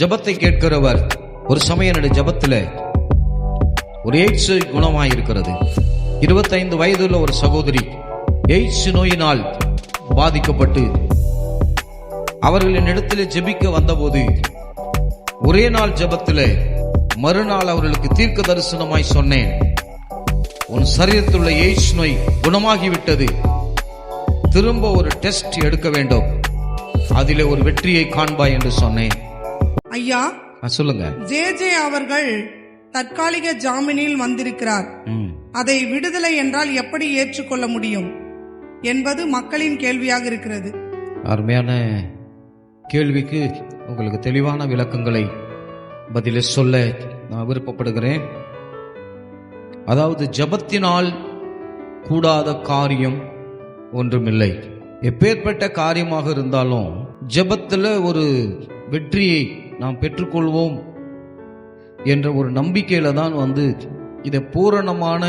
ஜெபத்தை கேட்கிறவர் ஒரு சமயம் என்னுடைய ஜெபத்துல ஒரு எய்ட்ஸ் குணமாயிருக்கிறது. இருபத்தைந்து வயதுள்ள ஒரு சகோதரி எய்ட்ஸ் நோயினால் பாதிக்கப்பட்டு அவர்களின் இடத்துல ஜெபிக்க வந்தபோது ஒரே நாள் ஜபத்தில் மறுநாள் அவர்களுக்கு தீர்க்க தரிசனமாய் சொன்னேன். உன் சரீரத்துள்ள எய்ட்ஸ் நோய் குணமாகிவிட்டது. திரும்ப ஒரு டெஸ்ட் எடுக்க வேண்டும். அதிலே ஒரு வெற்றியை காண்பாய் என்று சொன்னேன். ஐயா சொல்லுங்க. ஜே ஜே அவர்கள் தற்காலிக ஜாமீனில் வந்திருக்கிறார். அதை விடுதலை என்றால் எப்படி ஏற்றுக்கொள்ள முடியும் என்பது மக்களின் கேள்வியாக இருக்கிறது. அருமையான கேள்விக்கு உங்களுக்கு தெளிவான விளக்கங்களை பதில சொல்ல நான் விருப்பப்படுகிறேன். அதாவது ஜெபத்தினால் கூடாத காரியம் ஒன்றுமில்லை. எப்பேற்பட்ட காரியமாக இருந்தாலும் ஜெபத்துல ஒரு வெற்றியை நாம் பெற்றுக்கொள்வோம் என்ற ஒரு நம்பிக்கையில தான் வந்து இதை பூரணமான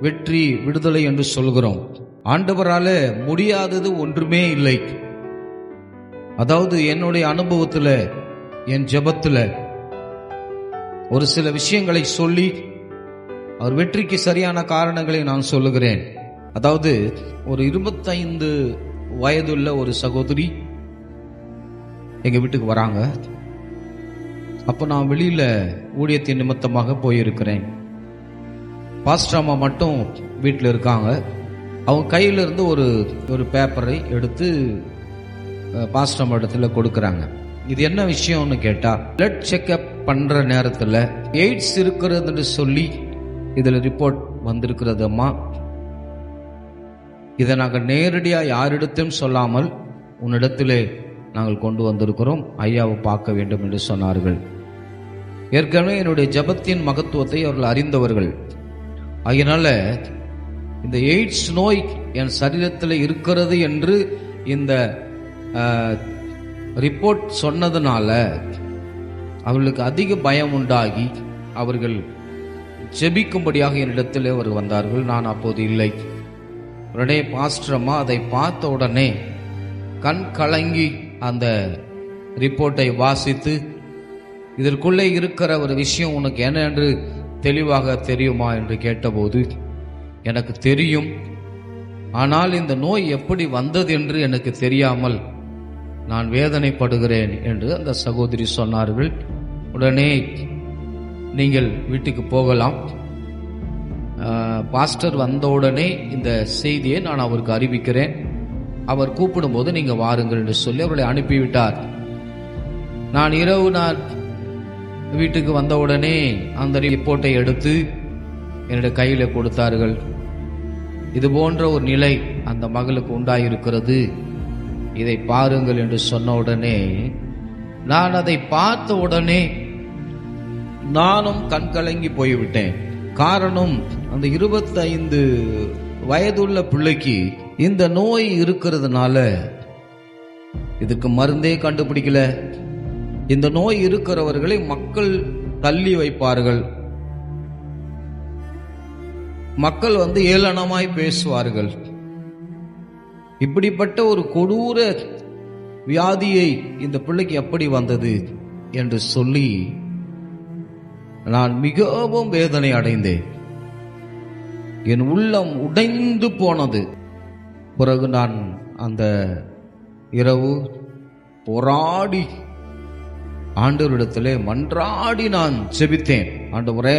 வெற்றி விடுதலை என்று சொல்கிறோம். ஆண்டவரால முடியாதது ஒன்றுமே இல்லை. அதாவது என்னுடைய அனுபவத்துல என் ஜெபத்துல ஒரு சில விஷயங்களை சொல்லி அவர் வெற்றிக்கு சரியான காரணங்களை நான் சொல்லுகிறேன். அதாவது ஒரு இருபத்தைந்து வயதுள்ள ஒரு சகோதரி எங்க வீட்டுக்கு வராங்க. அப்போ நான் வெளியில் ஊழியத்தின் நிமித்தமாக போயிருக்கிறேன். பாஸ்டர் அம்மா மட்டும் வீட்டில் இருக்காங்க. அவங்க கையிலிருந்து ஒரு ஒரு பேப்பரை எடுத்து அஹ், பாஸ்டர் அம்மா இடத்துல கொடுக்குறாங்க. இது என்ன விஷயம்னு கேட்டால் பிளட் செக்அப் பண்ணுற நேரத்தில் எய்ட்ஸ் இருக்கிறதுன்னு சொல்லி இதில் ரிப்போர்ட் வந்திருக்கிறது அம்மா. இதை நாங்கள் நேரடியாக யாரிடத்தையும் சொல்லாமல் உன்னிடத்திலே நாங்கள் கொண்டு வந்திருக்கிறோம். ஐயாவை பார்க்க வேண்டும் என்று சொன்னார்கள். ஏற்கனவே என்னுடைய ஜெபத்தின் மகத்துவத்தை அவர்கள் அறிந்தவர்கள். அதனால இந்த எய்ட்ஸ் நோய் என் சரீரத்தில் இருக்கிறது என்று இந்த ரிப்போர்ட் சொன்னதுனால அவர்களுக்கு அதிக பயம் உண்டாகி அவர்கள் ஜெபிக்கும்படியாக என்னிடத்தில் அவர் வந்தார்கள். நான் அப்போது இல்லை. உடனே பாஸ்டர் அம்மா அதை பார்த்த உடனே கண் கலங்கி அந்த ரிப்போர்ட்டை வாசித்து இதற்குள்ளே இருக்கிற ஒரு விஷயம் உனக்கு என்ன என்று தெளிவாக தெரியுமா? என்று கேட்டபோது எனக்கு தெரியும். ஆனால் இந்த நோய் எப்படி வந்தது என்று எனக்கு தெரியாமல் நான் வேதனைப்படுகிறேன் என்று அந்த சகோதரி சொன்னார்கள். உடனே நீங்கள் வீட்டுக்கு போகலாம். பாஸ்டர் வந்தவுடனே இந்த செய்தியை நான் அவருக்கு அறிவிக்கிறேன். அவர் கூப்பிடும்போது நீங்க வாருங்கள் என்று சொல்லி அவர்களை அனுப்பிவிட்டார். நான் இரவு நான் வீட்டுக்கு வந்தவுடனே அந்த ரிப்போர்ட்டை எடுத்து என்னுடைய கையில் கொடுத்தார்கள். இது போன்ற ஒரு நிலை அந்த மகளுக்கு உண்டாயிருக்கிறது. இதை பாருங்கள் என்று சொன்ன உடனே நான் அதை பார்த்த உடனே நானும் கண்கலங்கி போய்விட்டேன். காரணம் அந்த இருபத்தைந்து வயதுள்ள பிள்ளைக்கு இந்த நோய் இருக்கிறதுனால இதுக்கு மருந்தே கண்டுபிடிக்கல. இந்த நோய் இருக்கிறவர்களை மக்கள் தள்ளி வைப்பார்கள். மக்கள் வந்து ஏளனமாய் பேசுவார்கள். இப்படிப்பட்ட ஒரு கொடூர வியாதியை இந்த பிள்ளைக்கு எப்படி வந்தது என்று சொல்லி நான் மிகவும் வேதனை அடைந்தேன். என் உள்ளம் உடைந்து போனது. பிறகு நான் அந்த இரவு போராடி ஆண்டவரிடத்திலே மன்றாடி நான் செபித்தேன் ஆண்டவரே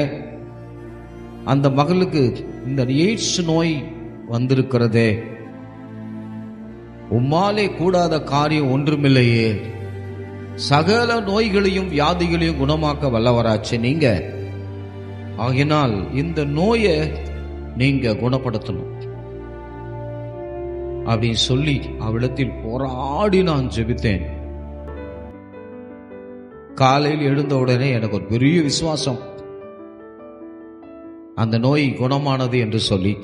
அந்த மகளுக்கு இந்த எய்ட்ஸ் நோய் வந்திருக்கிறதே. உம்மாலே கூடாத காரியம் ஒன்றுமில்லையே. சகல நோய்களையும் வியாதிகளையும் குணமாக்க வல்லவராச்சு நீங்க. ஆகினால் இந்த நோயை நீங்க குணப்படுத்தணும். அப்படின்னு சொல்லி அவளிடத்தில் போராடி நான் ஜெபித்தேன். காலையில் எழுந்த உடனே எனக்கு ஒரு பெரிய விசுவாசம். அந்த நோய் குணமானது என்று சொல்லி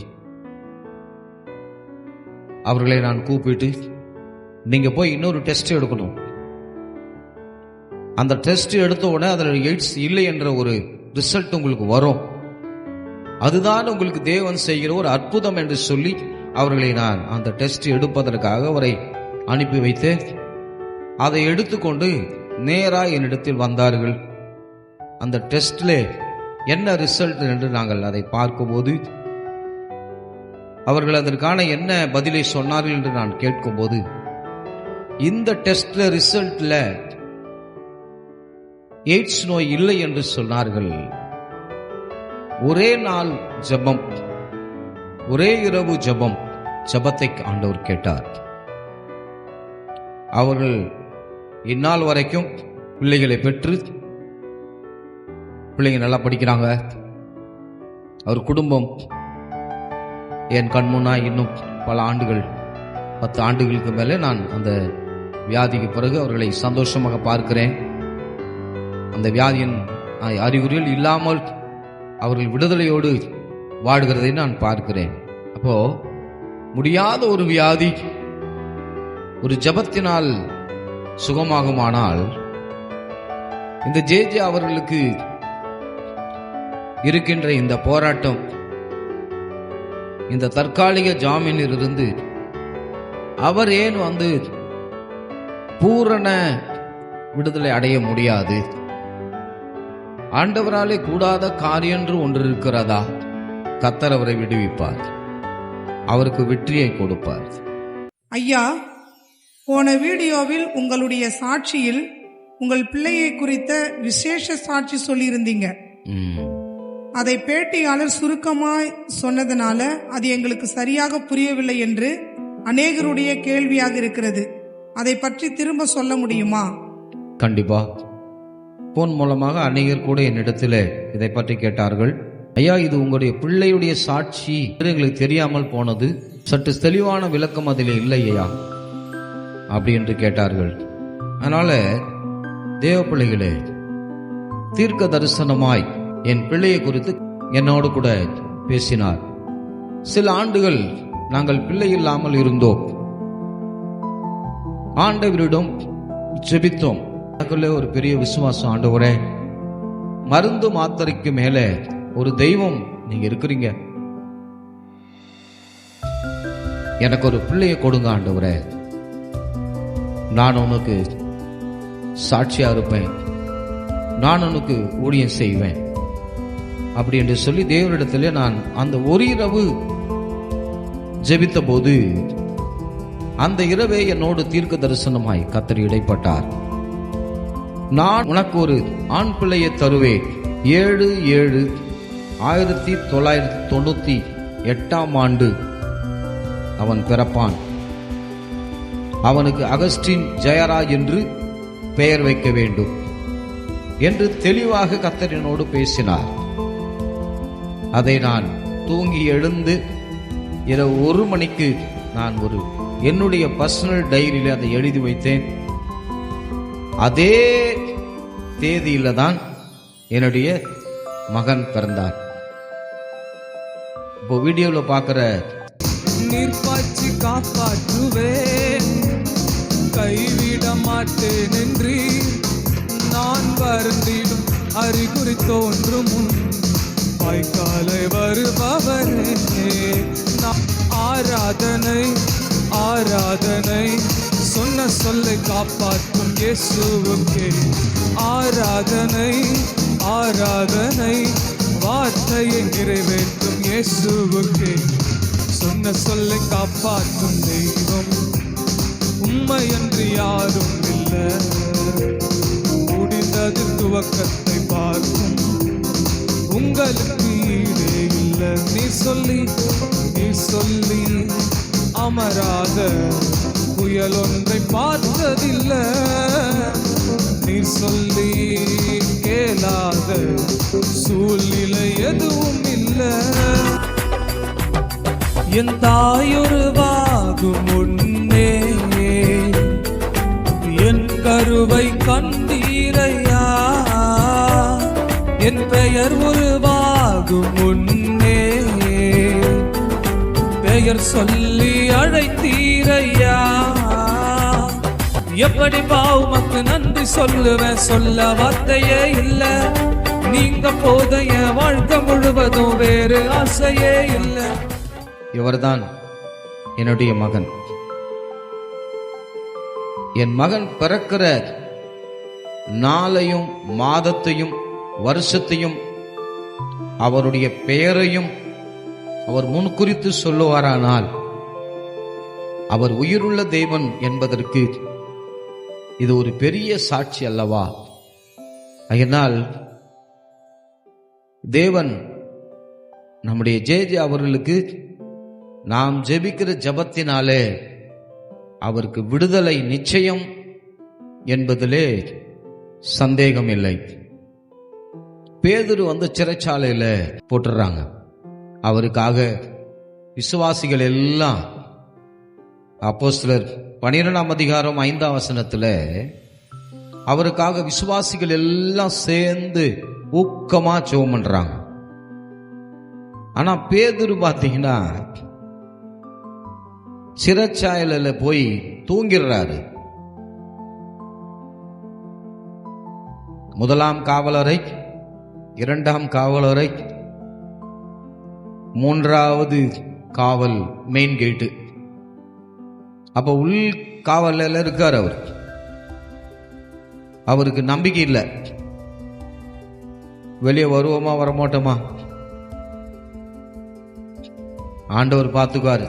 அவர்களை நான் கூப்பிட்டு நீங்க போய் இன்னொரு டெஸ்ட் எடுக்கணும். அந்த டெஸ்ட் எடுத்த உடனே அதில் எய்ட்ஸ் இல்லை என்ற ஒரு ரிசல்ட் உங்களுக்கு வரும். அதுதான் உங்களுக்கு தேவன் செய்கிற ஒரு அற்புதம் என்று சொல்லி அவர்களை நான் அந்த டெஸ்ட் எடுப்பதற்காக அவரை அனுப்பி வைத்து அதை எடுத்துக்கொண்டு நேராக என்னிடத்தில் வந்தார்கள். அந்த டெஸ்டில் என்ன ரிசல்ட் என்று நாங்கள் அதை பார்க்கும்போது அவர்கள் அதற்கான என்ன பதிலை சொன்னார்கள் என்று நான் கேட்கும்போது இந்த டெஸ்ட்ல ரிசல்ட்ல எய்ட்ஸ் நோய் இல்லை என்று சொன்னார்கள். ஒரே நாள் ஜெபம் ஒரே இரவு ஜெபம். ஜபத்தை ஆண்டவர் கேட்டார். அவர்கள் இந்நாள் வரைக்கும் பிள்ளைகளை பெற்று பிள்ளைங்க நல்லா படிக்கிறாங்க. அவர் குடும்பம் என் கண் முன்னா இன்னும் பல ஆண்டுகள் பத்து ஆண்டுகளுக்கு மேலே நான் அந்த வியாதிக்கு பிறகு அவர்களை சந்தோஷமாக பார்க்கிறேன். அந்த வியாதியின் அறிகுறிகள் இல்லாமல் அவர்கள் விடுதலையோடு வாடுகிறதை நான் பார்க்கிறேன். அப்போது முடியாத ஒரு வியாதி ஒரு ஜபத்தினால் சுகமாகுமானால் இந்த ஜே ஜே அவர்களுக்கு இருக்கின்ற இந்த போராட்டம் இந்த தற்காலிக ஜாமீனிலிருந்து அவர் ஏன் வந்து பூரண விடுதலை அடைய முடியாது? ஆண்டவராலே கூடாத காரியன்று ஒன்று இருக்கிறதா? கத்தர் அவரை விடுவிப்பார். அவருக்கு வெற்றியை கொடுப்பார். ஐயா போன வீடியோவில் உங்களுடைய சாட்சியில் உங்கள் பிள்ளையை குறித்த விசேஷ சாட்சி சொல்லியிருந்தீங்க. அதை பேட்டியாளர் சுருக்கமாய் சொன்னதுனால அது எங்களுக்கு சரியாக புரியவில்லை என்று அநேகருடைய கேள்வியாக இருக்கிறது. அதை பற்றி திரும்ப சொல்ல முடியுமா? கண்டிப்பா. போன் மூலமாக அநேகர் கூட என்னிடத்தில் இதை பற்றி கேட்டார்கள். ஐயா இது உங்களுடைய பிள்ளையுடைய சாட்சி. என்று எங்களுக்கு தெரியாமல் போனது. சற்று தெளிவான விளக்கம் அதில் இல்லை ஐயா. அப்படி என்று கேட்டார்கள். அதனால தேவ பிள்ளைகளே தீர்க்க தரிசனமாய் என் பிள்ளையை குறித்து என்னோடு கூட பேசினார். சில ஆண்டுகள் நாங்கள் பிள்ளை இல்லாமல் இருந்தோம். ஆண்டவரிடம் ஜெபித்தோம். எனக்குள்ளே ஒரு பெரிய விசுவாசம் ஆண்டவரே. மருந்து மாத்திரைக்கு மேலே ஒரு தெய்வம் நீங்க இருக்கிறீங்க. எனக்கு ஒரு பிள்ளைய கொடுங்க ஆண்டவரே. நான் உனக்கு சாட்சியா இருப்பேன். நான் உனக்கு ஊழியம் செய்வேன். அப்படி என்று சொல்லி தேவனிடத்தில் நான் அந்த ஒரு இரவு ஜெபித்த போது அந்த இரவே என்னோடு தீர்க்க தரிசனமாய் கத்தர் இடைப்பட்டார். நான் உனக்கு ஒரு ஆண் பிள்ளையை தருவேன். ஏழு ஏழு ஆயிரத்தி தொள்ளாயிரத்தி தொண்ணூற்றி எட்டாம் ஆண்டு அவன் பிறப்பான். அவனுக்கு அகஸ்டின் ஜெயரா என்று பெயர் வைக்க வேண்டும் என்று தெளிவாக கத்தரினோடு பேசினார். அதை நான் தூங்கி எழுந்து இரவு ஒரு மணிக்கு நான் ஒரு என்னுடைய பர்சனல் டைரியில் அதை எழுதி வைத்தேன். அதே தேதியில் தான் என்னுடைய மகன் பிறந்தான் இப்போ வீடியோவில் பார்க்குற நீர்ப்பாய்ச்சி காப்பாற்றுவேன். கைவிட மாட்டேன் என்று நான் வருந்திடும் அறிகுறி தோன்றும் முன் வாய்க்காலை வருபவரே ஆராதனை ஆராதனை. சொன்ன சொல்லை காப்பாற்றும் இயேசுவுக்கே. ஆராதனை ஆராதனை. வார்த்தையை நிறைவேற்றும் இயேசுவுக்கு சொன்ன சொல்லை காப்பாற்றும் தெய்வம். உண்மை என்று யாரும் இல்லை. முடிந்தது துவக்கத்தை பார்க்கும். உங்களுக்கு ஈடே இல்லை. நீ சொல்லி நீ சொல்லி அமராத புயல் ஒன்றை பார்த்ததில்லை. நீ சொல்லி கேளாத சூழ்நிலை எதுவும் இல்லை. என் தாயுருவாகும் முன்னே என் கருவை கண்டீரையா? என் பெயர் உருவாகும் முன்னே பெயர் சொல்லி அழைத்தீரையா? எப்படி பாவுமக்கு நன்றி சொல்லுவேன்? சொல்ல வார்த்தையே இல்ல. நீங்க போதைய வாழ்க்கை முழுவதும் வேறு ஆசையே இல்லை. இவர்தான் என்னுடைய மகன். என் மகன் பிறக்கிற நாளையும் மாதத்தையும் வருஷத்தையும் அவருடைய பெயரையும் அவர் முன்குறித்து சொல்லுவாரானால் அவர் உயிருள்ள தெய்வன் என்பதற்கு இது ஒரு பெரிய சாட்சி அல்லவா? அதனால் தேவன் நம்முடைய ஜேஜே அவர்களுக்கு நாம் ஜெபிக்கிற ஜெபத்தினாலே அவருக்கு விடுதலை நிச்சயம் என்பதிலே சந்தேகம் இல்லை. பேதுரு வந்து சிறைச்சாலையில் போட்டுடுறாங்க அவருக்காக விசுவாசிகள் எல்லாம் அப்போஸ்லர் பனிரெண்டாம் அதிகாரம் ஐந்தாம் வசனத்தில் அவருக்காக விசுவாசிகள் எல்லாம் சேர்ந்து ஊக்கமா ஜெபம் பண்றாங்க. ஆனா பேதுரு பார்த்தீங்கன்னா சிறைச்சாயலில் போய் தூங்கிடுறாரு. முதலாம் காவலரை இரண்டாம் காவலரை மூன்றாவது காவல் மெயின் கேட்டு அப்ப உள் காவலில் இருக்கார் அவர். அவருக்கு நம்பிக்கை இல்லை. வெளியே வருவோமா வரமாட்டோமா? ஆண்டவர் பார்த்துக்காரு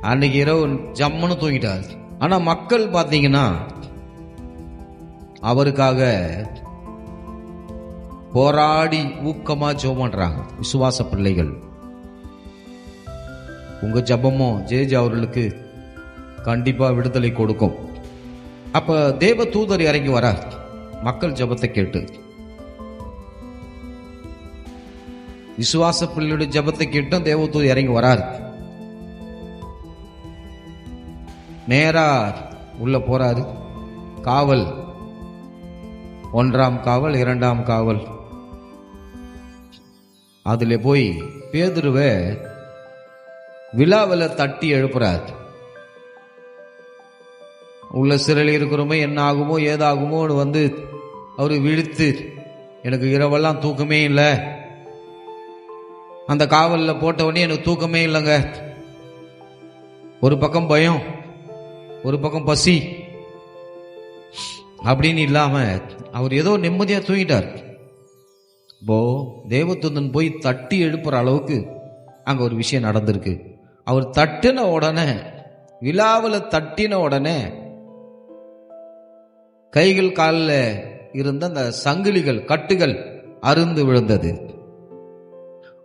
அன்னைக்கு இரவு ஜம்முன்னு தூங்கிட்டார். ஆனா மக்கள் பார்த்தீங்கன்னா அவருக்காக போராடி ஊக்கமா ஜெபம் விசுவாச பிள்ளைகள். உங்க ஜெபமும் ஜேஜே அவர்களுக்கு கண்டிப்பா விடுதலை கொடுக்கும். அப்ப தேவ தூதர் இறங்கி வரார். மக்கள் ஜெபத்தை கேட்டு. விசுவாச பிள்ளையுடைய ஜெபத்தை கேட்டும் தேவ தூதர் இறங்கி வரார். நேரா உள்ள போறாரு. காவல். ஒன்றாம் காவல் இரண்டாம் காவல். அதுல போய் பேதுருவை விழாவில் தட்டி எழுப்புறார். உள்ள சிறையில் இருக்கிறோமோ என்ன ஆகுமோ ஏதாகுமோன்னு வந்து அவர் விழுத்து எனக்கு இரவெல்லாம் தூக்கமே இல்லை. அந்த காவலில் போட்டவொடனே எனக்கு தூக்கமே இல்லைங்க. ஒரு பக்கம் பயம் ஒரு பக்கம் பசி அப்படின்னு இல்லாமல் அவர் ஏதோ நிம்மதியாக தூங்கிட்டார். இப்போ தேவத்துந்தன் போய் தட்டி எழுப்புற அளவுக்கு அங்கே ஒரு விஷயம் நடந்திருக்கு. அவர் தட்டின உடனே விழாவில் தட்டின உடனே கைகள் காலில் இருந்த அந்த சங்கிலிகள் கட்டுகள் அருந்து விழுந்தது.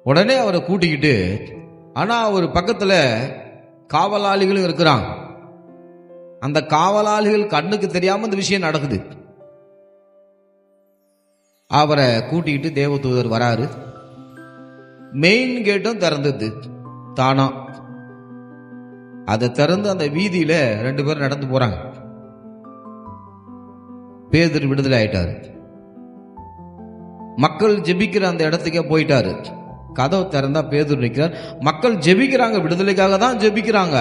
உடனே அவரை கூட்டிக்கிட்டு ஆனால் அவர் பக்கத்தில் காவலாளிகளும் இருக்கிறாங்க. அந்த காவலாளிகள் கண்ணுக்கு தெரியாமல் இந்த விஷயம் நடக்குது. அவரை கூட்டிக்கிட்டு தேவதூதர் வராரு. மெயின் கேட்டும் திறந்தது. தானா அதை திறந்து அந்த வீதியில ரெண்டு பேரும் நடந்து போறாங்க. பேதர் விடுதலை ஆயிட்டாரு. மக்கள் ஜெபிக்கிற அந்த இடத்துக்கே போயிட்டாரு. கதவு திறந்தா பேதூர் நிற்கிறார் மக்கள் ஜெபிக்கிறாங்க விடுதலைக்காக தான் ஜெபிக்கிறாங்க.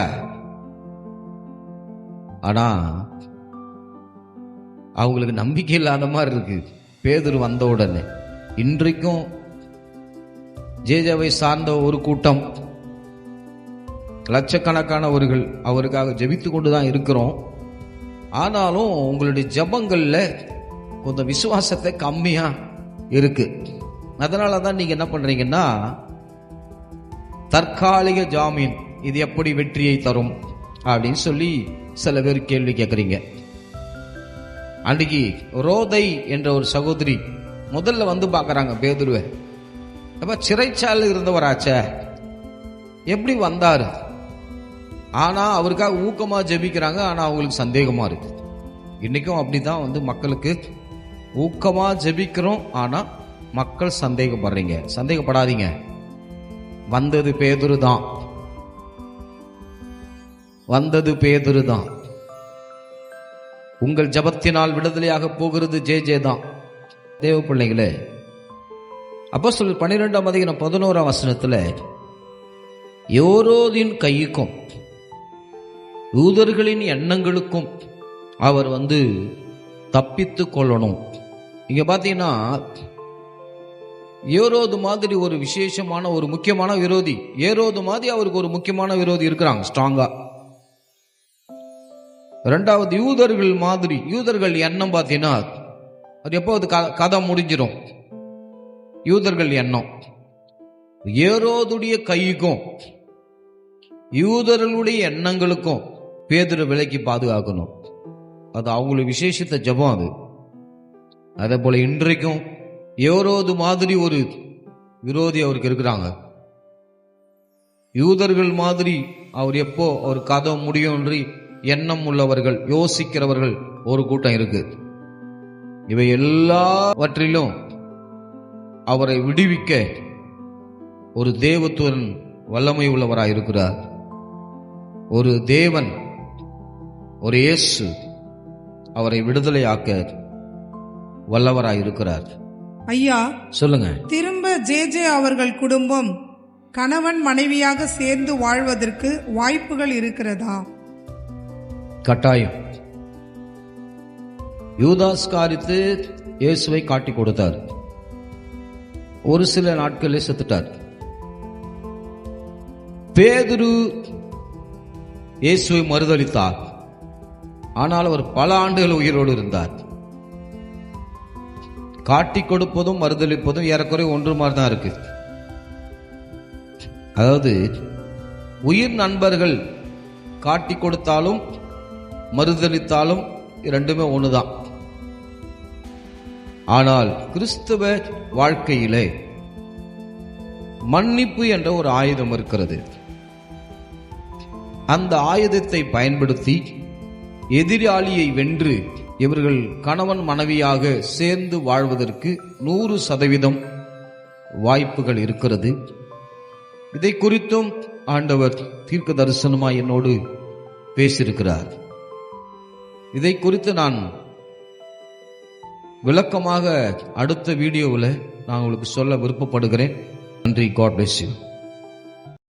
ஆனா அவங்களுக்கு நம்பிக்கை இல்லாத மாதிரி இருக்கு. பேதூர் வந்த உடனே. இன்றைக்கும் ஜேஜாவை சார்ந்த ஒரு கூட்டம். லட்சக்கணக்கானவர்கள் அவருக்காக ஜெபித்து கொண்டு தான் இருக்கிறோம். ஆனாலும் உங்களுடைய ஜபங்களில் கொஞ்சம் விசுவாசத்தை கம்மியாக இருக்கு. அதனால தான் நீங்கள் என்ன பண்ணுறீங்கன்னா தற்காலிக ஜாமீன் இது எப்படி வெற்றியை தரும் அப்படின்னு சொல்லி சில பேர் கேள்வி கேட்குறீங்க. அன்றைக்கி ரோதை என்ற ஒரு சகோதரி முதல்ல வந்து பார்க்குறாங்க பேதுருவை. அப்போ சிறைச்சாலையில் இருந்தவராச்சே. எப்படி வந்தார்? ஆனால் அவருக்காக ஊக்கமாக ஜெபிக்கிறாங்க. ஆனால் அவங்களுக்கு சந்தேகமாக இருக்கு அப்படி அப்படிதான் வந்து மக்களுக்கு ஊக்கமாக ஜெபிக்கிறோம். ஆனால் மக்கள் சந்தேகப்படுறீங்க. சந்தேகப்படாதீங்க. வந்தது பேதுரு தான் வந்தது பேதுரு தான் உங்கள் ஜபத்தினால் விடுதலையாக போகிறது ஜே ஜே தான். தேவ பிள்ளைகளே அப்போ சொல் பன்னிரெண்டாம் அதிகம் பதினோராம் வசனத்தில் யோரோதின் கைக்கும் யூதர்களின் எண்ணங்களுக்கும் அவர் வந்து தப்பித்து கொள்ளணும். இங்க பாத்தீங்கன்னா ஏரோது மாதிரி ஒரு விசேஷமான ஒரு முக்கியமான விரோதி. ஏரோது மாதிரி அவருக்கு ஒரு முக்கியமான விரோதி இருக்கிறாங்க ஸ்ட்ராங்கா ரெண்டாவது யூதர்கள் மாதிரி யூதர்கள் எண்ணம் பார்த்தீங்கன்னா அது எப்போ அது க- கதை முடிஞ்சிடும் யூதர்கள் எண்ணம். ஏரோதுடைய கைக்கும் யூதர்களுடைய எண்ணங்களுக்கும் பேதுரு விலைக்கு பாதுகாக்கணும். அது அவங்களுக்கு விசேஷித்த ஜெபம் அது. அதே போல இன்றைக்கும் ஏரோது மாதிரி ஒரு விரோதி அவருக்கு இருக்கிறாங்க. யூதர்கள் மாதிரி அவர் எப்போ அவர் கதை முடியும் என்று எண்ணம் உள்ளவர்கள் யோசிக்கிறவர்கள் ஒரு கூட்டம் இருக்கு. இவை எல்லாவற்றிலும் அவரை விடுவிக்க ஒரு தேவத்துவன் வல்லமை உள்ளவராக இருக்கிறார் ஒரு தேவன் ஒரு இயேசு அவரை விடுதலையாக்க வல்லவராய் இருக்கிறார் ஐயா சொல்லுங்க. திரும்ப ஜே ஜே அவர்கள் குடும்பம் கணவன் மனைவியாக சேர்ந்து வாழ்வதற்கு வாய்ப்புகள் இருக்கிறதா? கட்டாயம். யூதாஸ் காரித்து இயேசுவை காட்டி கொடுத்தார். ஒரு சில நாட்களே செத்துட்டார். பேதுரு இயேசுவை மறுதளித்தார். ஆனால் அவர் பல ஆண்டுகள் உயிரோடு இருந்தார். காட்டி கொடுப்பதும் மறுதளிப்பதும் ஏறக்குறைய ஒன்று மாதிரி தான் இருக்கு. அதாவது உயிர் நண்பர்கள் காட்டி கொடுத்தாலும் மறுதளித்தாலும் இரண்டுமே ஒண்ணுதான். ஆனால் கிறிஸ்துவ வாழ்க்கையிலே மன்னிப்பு என்ற ஒரு ஆயுதம் இருக்கிறது. அந்த ஆயுதத்தை பயன்படுத்தி எதிராளியை வென்று இவர்கள் கணவன் மனைவியாக சேர்ந்து வாழ்வதற்கு நூறு சதவீதம் வாய்ப்புகள் இருக்கிறது. இதை குறித்தும் ஆண்டவர் தீர்க்க தரிசனமாய் என்னோடு பேசியிருக்கிறார். இதை குறித்து நான் விளக்கமாக அடுத்த வீடியோவில் நான் உங்களுக்கு சொல்ல விருப்பப்படுகிறேன். நன்றி. God bless you